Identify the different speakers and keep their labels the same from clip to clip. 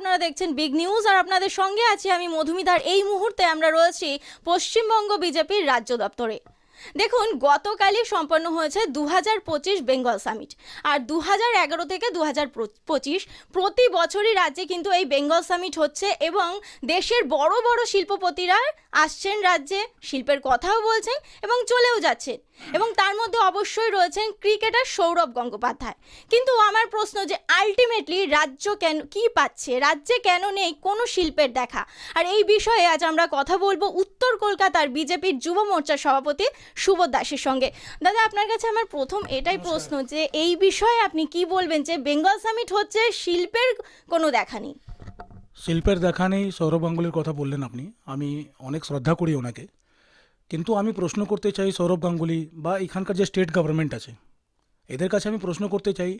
Speaker 1: আপনারা দেখছেন big news আর আপনাদের সঙ্গে আছি আমি মধুমিতার। এই মুহূর্তে আমরা রয়েছি পশ্চিমবঙ্গ বিজেপির রাজ্য দপ্তরে। দেখুন, গতকালই সম্পন্ন হয়েছে দু হাজার পঁচিশ বেঙ্গল সামিট। আর দু হাজার এগারো থেকে দু হাজার পঁচিশ প্রতি বছরই রাজ্যে কিন্তু এই বেঙ্গল সামিট হচ্ছে এবং দেশের বড় বড় শিল্পপতিরা আসছেন রাজ্যে শিল্পের কথাও বলছেন এবং চলেও যাচ্ছেন। এবং তার মধ্যে অবশ্যই রয়েছেন ক্রিকেটার সৌরভ গঙ্গোপাধ্যায়। কিন্তু আমার প্রশ্ন যে আলটিমেটলি রাজ্য কেন কি পাচ্ছে? রাজ্যে কেন নেই কোনো শিল্পের দেখা? আর এই বিষয়ে আজ আমরা কথা বলব উত্তর কলকাতার বিজেপির যুব মোর্চার সভাপতি সুবোধ দাসের সঙ্গে। দাদা আপনার কাছে আমার প্রথম এটাই প্রশ্ন যে এই বিষয়ে আপনি কি বলবেন যে বেঙ্গল সামিট হচ্ছে শিল্পের কোনো দেখা নেই?
Speaker 2: শিল্পের দেখা নেই, সৌরভ গাঙ্গুলির কথা বললেন আপনি। আমি অনেক শ্রদ্ধা করি ওনাকে। কিন্তু আমি প্রশ্ন করতে চাই সৌরভ গাঙ্গুলি বা এখানকার যে স্টেট গভর্নমেন্ট আছে। এদের কাছে আমি প্রশ্ন করতে চাই,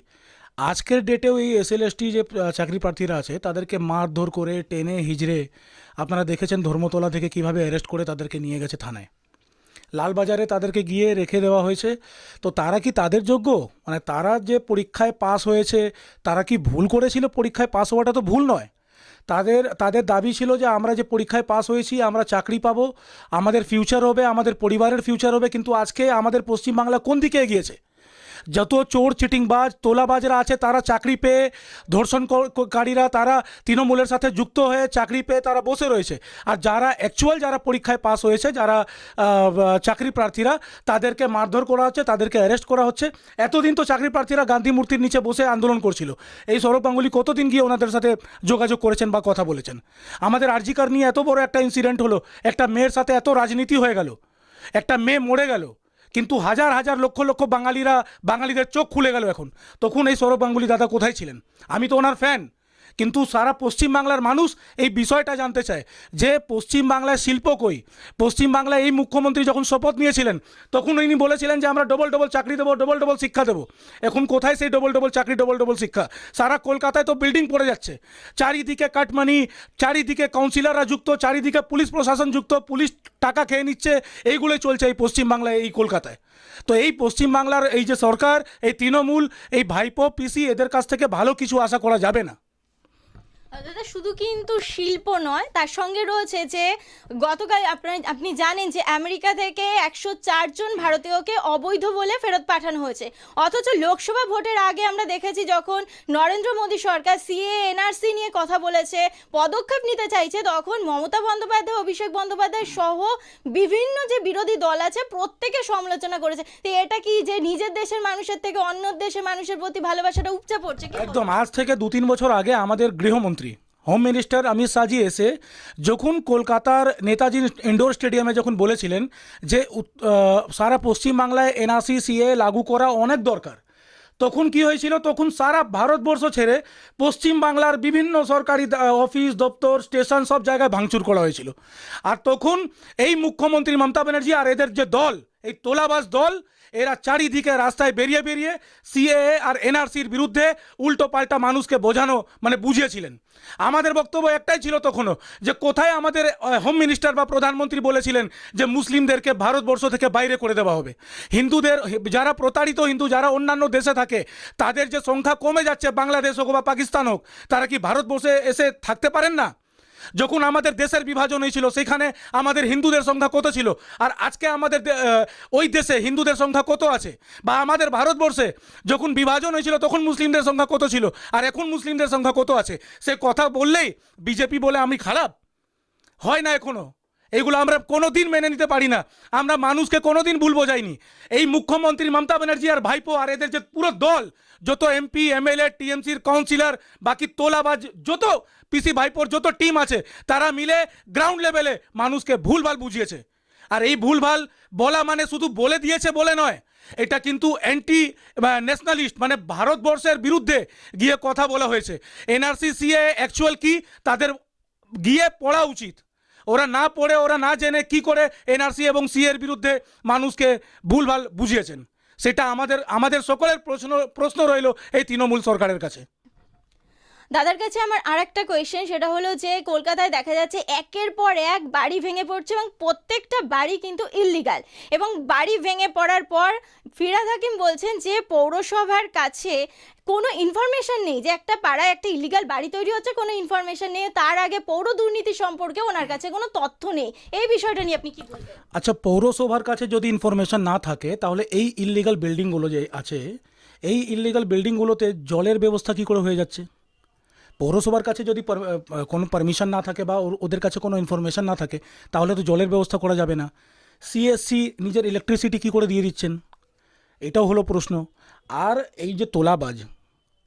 Speaker 2: আজকের ডেটেও এই এস যে চাকরি প্রার্থীরা আছে, তাদেরকে মারধর করে, টেনে, হিজড়ে, আপনারা দেখেছেন ধর্মতলা থেকে কীভাবে অ্যারেস্ট করে তাদেরকে নিয়ে গেছে থানায়। লালবাজারে তাদেরকে গিয়ে রেখে দেওয়া হয়েছে। তো তারা কি তাদের যোগ্য? মানে তারা যে পরীক্ষায় পাস হয়েছে, তারা কি ভুল করেছিল? পরীক্ষায় পাস হওয়াটা তো ভুল নয়। তাদের তাদের দাবি ছিল যে আমরা যে পরীক্ষায় পাস হয়েছি, আমরা চাকরি পাব, আমাদের ফিউচার হবে, আমাদের পরিবারের ফিউচার হবে, কিন্তু আজকে আমাদের পশ্চিমবাংলা কোন দিকে এগিয়েছে? যত চোর, চিটিংবাজ, তোলাবাজরা আছে, তারা চাকরি পেয়ে ধর্ষণকারীরা তারা তৃণমূলের সাথে যুক্ত হয়ে চাকরি পেয়ে তারা বসে রয়েছে। আর যারা অ্যাকচুয়াল যারা পরীক্ষায় পাস হয়েছে, যারা চাকরি প্রার্থীরা, তাদেরকে মারধর করা হচ্ছে, তাদেরকে অ্যারেস্ট করা হচ্ছে। এতদিন তো চাকরি প্রার্থীরা গান্ধী মূর্তির নিচে বসে আন্দোলন করছিল। এই সৌরভ গাঙ্গুলি কতদিন গিয়ে ওনাদের সাথে যোগাযোগ করেছেন বা কথা বলেছেন? আমাদের আরজিকার নিয়ে এত বড় একটা ইনসিডেন্ট হলো, একটা মেয়ের সাথে এত রাজনীতি হয়ে গেল, একটা মেয়ে মরে গেল কিন্তু হাজার হাজার লক্ষ লক্ষ বাঙালিরা, বাঙালিদের চোখ খুলে গেল এখন। তখন এই সৌরভ গাঙ্গুলি দাদা কোথায় ছিলেন? আমি তো ওনার ফ্যান কিন্তু সারা পশ্চিমবাংলার মানুষ এই বিষয়টা জানতে চায় যে পশ্চিমবাংলায় শিল্প কই? পশ্চিমবাংলায় এই মুখ্যমন্ত্রী যখন শপথ নিয়েছিলেন, তখন ইনি বলেছিলেন যে আমরা ডবল ডবল চাকরি দেবো ডবল ডবল শিক্ষা দেবো। এখন কোথায় সেই ডবল ডবল চাকরি ডবল ডবল শিক্ষা? সারা কলকাতায় তো বিল্ডিং পড়ে যাচ্ছে। চারিদিকে কাটমানি, চারিদিকে কাউন্সিলররা যুক্ত, চারিদিকে পুলিশ প্রশাসন যুক্ত, পুলিশ টাকা খেয়ে নিচ্ছে, এইগুলোই চলছে এই পশ্চিমবাংলায়, এই কলকাতায়। তো এই পশ্চিমবাংলার এই যে সরকার, এই তৃণমূল, এই ভাইপো, পিসি, এদের কাছ থেকে ভালো কিছু আশা করা যাবে না।
Speaker 1: দাদা, শুধু কিন্তু শিল্প নয়, তার সঙ্গে রয়েছে যে গতকাল আপনার, আপনি জানেন যে আমেরিকা থেকে একশো চারজন ভারতীয়কে অবৈধ বলে ফেরত পাঠানো হয়েছে। অথচ লোকসভা ভোটের আগে আমরা দেখেছি যখন নরেন্দ্র মোদী সরকার সিএ এনআরসি নিয়ে কথা বলেছে, পদক্ষেপ নিতে চাইছে, তখন মমতা বন্দ্যোপাধ্যায়, অভিষেক বন্দ্যোপাধ্যায় সহ বিভিন্ন যে বিরোধী দল আছে প্রত্যেকে সমালোচনা করেছে। তো এটা কি যে নিজের দেশের মানুষের থেকে অন্য দেশের মানুষের প্রতি ভালোবাসাটা উপচে পড়ছে
Speaker 2: একদম, আজ থেকে দু তিন বছর আগে আমাদের গৃহমন্ত্রী হোম মিনিস্টার অমিত শাহজি এসে যখন কলকাতার নেতাজি ইন্ডোর স্টেডিয়ামে যখন বলেছিলেন যে সারা পশ্চিমবাংলায় এনআরসি সিএ লাগু করা অনেক দরকার, তখন কি হয়েছিল? তখন সারা ভারতবর্ষ ছেড়ে পশ্চিমবাংলার বিভিন্ন সরকারি অফিস, দপ্তর, স্টেশন সব জায়গায় ভাঙচুর করা হয়েছিল। আর তখন এই মুখ্যমন্ত্রী মমতা ব্যানার্জি আর এদের যে দল, এই তোলাবাস দল এরা চারিদিকে রাস্তায় বেরিয়ে বেরিয়ে সিএএ আর এনআরসির বিরুদ্ধে উল্টো পাল্টা মানুষকে বোঝানো মানে বুঝিয়েছিলেন। আমাদের বক্তব্য একটাই ছিল তখনও যে কোথায় আমাদের হোম মিনিস্টার বা প্রধানমন্ত্রী বলেছিলেন যে মুসলিমদেরকে ভারতবর্ষ থেকে বাইরে করে দেওয়া হবে। হিন্দুদের, যারা প্রতারিত হিন্দু, যারা অন্যান্য দেশে থাকে, তাদের যে সংখ্যা কমে যাচ্ছে, বাংলাদেশ হোক বা পাকিস্তান হোক, তারা কি ভারতবর্ষে এসে থাকতে পারেন না? যখন আমাদের দেশের বিভাজন হয়েছিল, সেখানে আমাদের হিন্দুদের সংখ্যা কত ছিল? আর আজকে আমাদের ওই দেশে হিন্দুদের সংখ্যা কত আছে? বা আমাদের ভারতবর্ষে যখন বিভাজন হয়েছিল, তখন মুসলিমদের সংখ্যা কত ছিল? আর এখন মুসলিমদের সংখ্যা কত আছে? সে কথা বললেই বিজেপি বলে আমি খারাপ। হয় না এখনও? এগুলো আমরা কোনো দিন মেনে নিতে পারি না। আমরা মানুষকে কোনো দিন ভুল বোঝাইনি। এই মুখ্যমন্ত্রী মমতা ব্যানার্জি আর ভাইপো আর এদের যে পুরো দল, যত এমপি, এমএলএ, টিএমসির কাউন্সিলর, বাকি তোলাবাজ, যত পিসি ভাইপোর যত টিম আছে, তারা মিলে গ্রাউন্ড লেভেলে মানুষকে ভুলভাল বুঝিয়েছে। আর এই ভুলভাল বলা মানে শুধু বলে দিয়েছে বলে নয়, এটা কিন্তু অ্যান্টি ন্যাশনালিস্ট মানে ভারতবর্ষের বিরুদ্ধে গিয়ে কথা বলা হয়েছে। এনআরসি, সিএ অ্যাকচুয়াল কি, তাদের গিয়ে পড়া উচিত। ওরা না পড়ে, ওরা না জেনে কি করে এনআরসি এবং সি এর বিরুদ্ধে মানুষকে ভুলভাল বুঝিয়েছেন। সেটা আমাদের আমাদের সকলের প্রশ্ন প্রশ্ন রইল এই তৃণমূল সরকারের কাছে।
Speaker 1: দাদার কাছে আমার আর একটা কোয়েশ্চেন সেটা হলো যে কলকাতায় দেখা যাচ্ছে একের পর এক বাড়ি ভেঙে পড়ছে এবং প্রত্যেকটা বাড়ি কিন্তু ইললিগাল এবং বাড়ি ভেঙে পড়ার পর ফিরাদ হাকিম বলছেন যে পৌরসভার কাছে কোনো ইনফরমেশন নেই, যে একটা পাড়ায় একটা ইলিগাল বাড়ি তৈরি হচ্ছে, কোনো ইনফরমেশন নেই, তার আগে পৌর দুর্নীতি সম্পর্কে ওনার কাছে কোনো তথ্য নেই। এই বিষয়টা নিয়ে আপনি কি বলবেন?
Speaker 2: আচ্ছা পৌরসভার কাছে যদি ইনফরমেশন না থাকে, তাহলে এই ইললিগাল বিল্ডিংগুলো যে আছে, এই ইললিগাল বিল্ডিংগুলোতে জলের ব্যবস্থা কী করে হয়ে যাচ্ছে? পৌরসভার কাছে যদি কোনো পারমিশন না থাকে বা ওদের কাছে কোনো ইনফরমেশন না থাকে, তাহলে তো জলের ব্যবস্থা করা যাবে না। সিএসসি নিজের ইলেকট্রিসিটি কী করে দিয়ে দিচ্ছেন? এটাও হলো প্রশ্ন। আর এই যে তোলাবাজ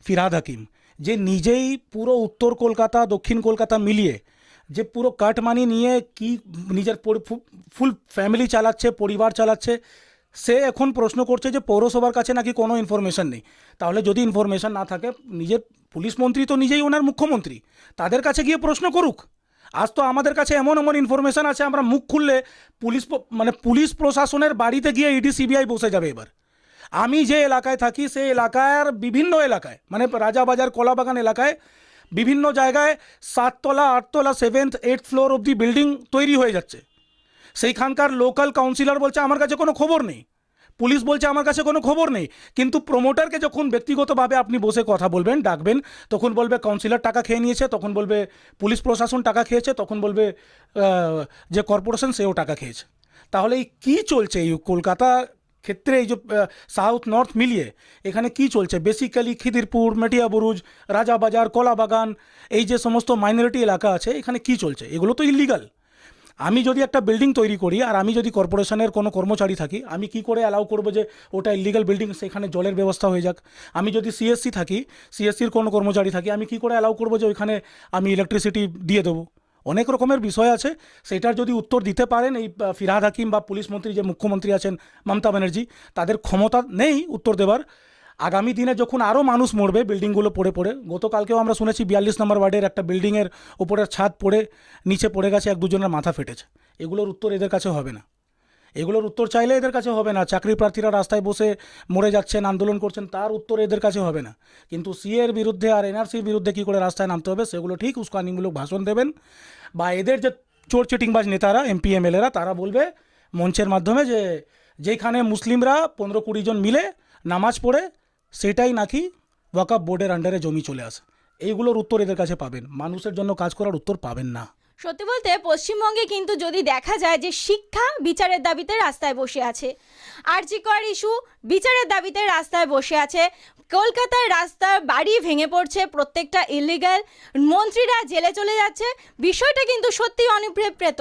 Speaker 2: ফিরাদ হাকিম, যে নিজেই পুরো উত্তর কলকাতা, দক্ষিণ কলকাতা মিলিয়ে যে পুরো কাটমানি নিয়ে কি নিজের ফুল ফ্যামিলি চালাচ্ছে, পরিবার চালাচ্ছে, সে এখন প্রশ্ন করছে যে পৌরসভার কাছে নাকি কোনো ইনফরমেশন নেই। তাহলে যদি ইনফরমেশন না থাকে, নিজের পুলিশ মন্ত্রী তো নিজেই ওনার মুখ্যমন্ত্রী। তাদের কাছে গিয়ে প্রশ্ন করুক। আজ তো আমাদের কাছে এমন এমন ইনফরমেশন আছে, আমরা মুখ খুললে পুলিশ মানে পুলিশ প্রশাসনের বাড়িতে গিয়ে ইডি সিবিআই বসে যাবে এবার। আমি যে এলাকায় থাকি, সেই এলাকার বিভিন্ন এলাকায় মানে রাজাবাজার, কলাবাগান এলাকায় বিভিন্ন জায়গায় সাততলা, আটতলা সেভেন্থ এইট ফ্লোর অবধি বিল্ডিং তৈরি হয়ে যাচ্ছে। সেইখানকার লোকাল কাউন্সিলর বলছে, আমার কাছে কোনো খবর নেই। পুলিশ বলছে আমার কাছে কোনো খবর নেই। কিন্তু প্রমোটারকে যখন ব্যক্তিগতভাবে আপনি বসে কথা বলবেন, ডাকবেন, তখন বলবে কাউন্সিলর টাকা খেয়ে নিয়েছে, তখন বলবে পুলিশ প্রশাসন টাকা খেয়েছে, তখন বলবে যে কর্পোরেশন সেও টাকা খেয়েছে। তাহলে এই কী চলছে? এই কলকাতা ক্ষেত্রে এই যে সাউথ নর্থ মিলিয়ে এখানে কি চলছে? বেসিক্যালি খিদিরপুর মেটিয়াবুরুজ রাজাবাজার, কলাবাগান, এই যে সমস্ত মাইনরিটি এলাকা আছে, এখানে কি চলছে? এগুলো তো ইলিগাল আমি যদি একটা বিল্ডিং তৈরি করি আর আমি যদি কর্পোরেশনের কোনো কর্মচারী থাকি আমি কি করে অ্যালাউ করব যে ওটা ইলিগাল বিল্ডিং সেখানে জলের ব্যবস্থা হয়ে যাক? আমি যদি সিএসসি থাকি সিএসসির কোনো কর্মচারী থাকি আমি কি করে অ্যালাউ করব যে ওইখানে আমি ইলেকট্রিসিটি দিয়ে দেবো? অনেক রকমের বিষয় আছে। সেটার যদি উত্তর দিতে পারেন এই আহ, ফিরহাদ হাকিম বা পুলিশ মন্ত্রী যে মুখ্যমন্ত্রী আছেন মমতা ব্যানার্জি তাদের ক্ষমতা নেই উত্তর দেবার। আগামী দিনে যখন আরও মানুষ মরবে, বিল্ডিংগুলো পড়ে পড়ে, গতকালকেও আমরা শুনেছি বিয়াল্লিশ নম্বর ওয়ার্ডের একটা বিল্ডিংয়ের উপরের ছাদ পড়ে, নিচে পড়ে গেছে, এক দুজনের মাথা ফেটেছে। এগুলোর উত্তর এদের কাছে হবে না। এগুলোর উত্তর চাইলে এদের কাছে হবে না। চাকরি প্রার্থীরা রাস্তায় বসে মরে যাচ্ছেন, আন্দোলন করছেন, তার উত্তর এদের কাছে হবে না। কিন্তু সিএর বিরুদ্ধে আর এনআরসির বিরুদ্ধে কী করে রাস্তায় নামতে হবে, সেগুলো ঠিক উস্কানিমূলক ভাষণ দেবেন। বা এদের যে চোর চিটিংবাজ নেতারা, এমপি, এমএলএরা, তারা বলবে মঞ্চের মাধ্যমে যে, যেখানে মুসলিমরা পনেরো কুড়ি জন মিলে নামাজ পড়ে সেটাই নাকি ওয়াকাপ বোর্ডের আন্ডারে জমি চলে আসে। এইগুলোর উত্তর এদের কাছে পাবেন। মানুষের জন্য কাজ করার উত্তর পাবেন না।
Speaker 1: সত্যি বলতে পশ্চিমবঙ্গে কিন্তু যদি দেখা যায় যে শিক্ষা বিচারের দাবিতে রাস্তায় বসে আছে, আরজিকর ইস্যু বিচারের দাবিতে রাস্তায় বসে আছে, কলকাতার রাস্তা বাড়ি ভেঙে পড়ছে, প্রত্যেকটা ইলিগাল মন্ত্রীরা জেলে চলে যাচ্ছে, বিষয়টা কিন্তু সত্যি অনুপ্রেপ্রেত।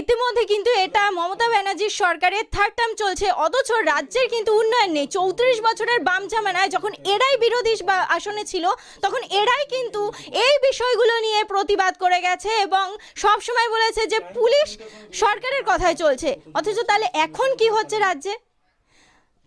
Speaker 1: ইতিমধ্যে কিন্তু এটা মমতা ব্যানার্জির সরকারের থার্ড টার্ম চলছে, অথচ রাজ্যের কিন্তু উন্নয়ন নেই। চৌত্রিশ বছরের বাম জামানায় যখন এরাই বিরোধী আসনে ছিল, তখন এরাই কিন্তু এই বিষয়গুলো নিয়ে প্রতিবাদ করে গেছে এবং সব সময় বলেছে যে পুলিশ সরকারের কথায় চলছে। অথচ তাহলে এখন কি হচ্ছে রাজ্যে?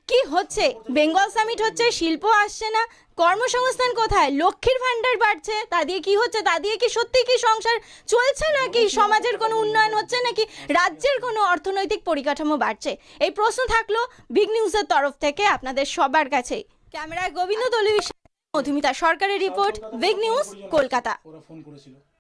Speaker 1: কি হচ্ছে? বেঙ্গল সামিট হচ্ছে, শিল্প আসছে না, কর্মসংস্থান কোথায়? লক্ষ্মীর ভান্ডার বাড়ছে, তা দিয়ে কি হচ্ছে? তা দিয়ে কি সত্যি কি সংসার চলছে নাকি? সমাজের কোনো উন্নয়ন হচ্ছে নাকি? রাজ্যের কোনো অর্থনৈতিক পরিকাঠামো বাড়ছে? এই প্রশ্ন থাকল বিগ নিউজের তরফ থেকে আপনাদের সবার কাছে ক্যামেরায় গোবিন্দ দলীয় মধুমিতা সরকারের রিপোর্ট বিগ নিউজ কলকাতা।